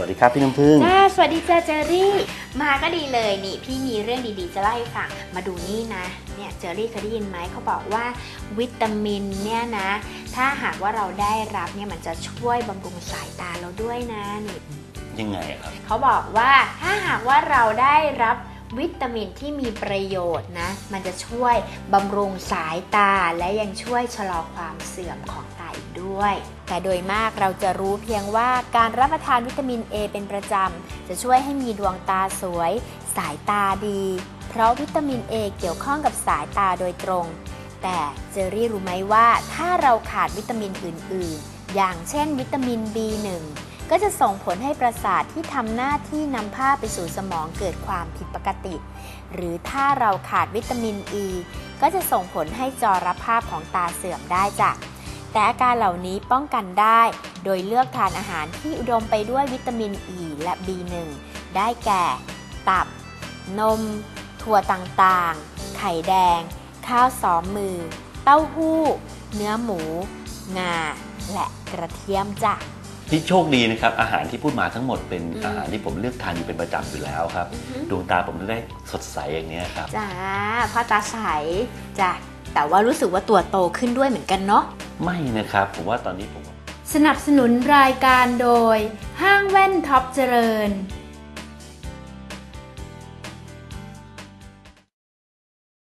วัสดีครับพี่น้ำพึ่งจ้าสวัสดีจ้าเจอรี่ มาก็ดีเลยนี่ พี่มีเรื่องดีๆ จะเล่าให้ฟัง มาดูนี่นะ เนี่ยเจอรี่เคยได้ยินไหมเขาบอกว่าวิตามินเนี่ยนะ ถ้าหากว่าเราได้รับเนี่ยมันจะช่วยบำรุงสายตาเราด้วยนะนี่ยังไงครับ เขาบอกว่าถ้าหากว่าเราได้รับ วิตามินที่มีประโยชน์นะ มันจะช่วยบำรุงสายตาและยังช่วยชะลอความเสื่อมของตาอีกด้วย แต่โดยมากเราจะรู้เพียงว่าการรับประทานวิตามิน A เป็นประจำ จะช่วยให้มีดวงตาสวย สายตาดี เพราะวิตามิน A เกี่ยวข้องกับสายตาโดยตรง แต่เจอรี่รู้ไหมว่าถ้าเราขาดวิตามินอื่น ๆ อย่างเช่นวิตามิน B1 ก็จะส่งผลให้ประสาทที่ทำหน้าที่นำผ้าไปสู่สมองเกิดความผิดปกติ หรือถ้าเราขาดวิตามินอ e, ีก็จะส่งผลให้จอรับภาพของตาเสื่อมได้จ้ะแต่อาการเหล่านี้ป้องกันได้ โดยเลือกทานอาหารที่อุดมไปด้วยวิตามินอ e ีและ B1 ได้แก่ ตับ นม ถั่วต่างๆ ไข่แดง ข้าวสอมมือ เต้าหู้ เนื้อหมู งา และกระเทียมจ้ะ ที่โชคดีนะครับอาหารที่พูดมาทั้งหมดเป็นอืมอาหารที่ผมเลือกทานอยู่เป็นประจำอยู่แล้วครับดวงตาผมจะได้สดใสอย่างนี้ยครับจ้าพ่อตาใสจ้ะแต่ว่ารู้สึกว่าตัวโตขึ้นด้วยเหมือนกันเนาะไม่นะครับ ผมว่าตอนนี้ผม สนับสนุนรายการโดย ห้างแว่นท็อปเจริญ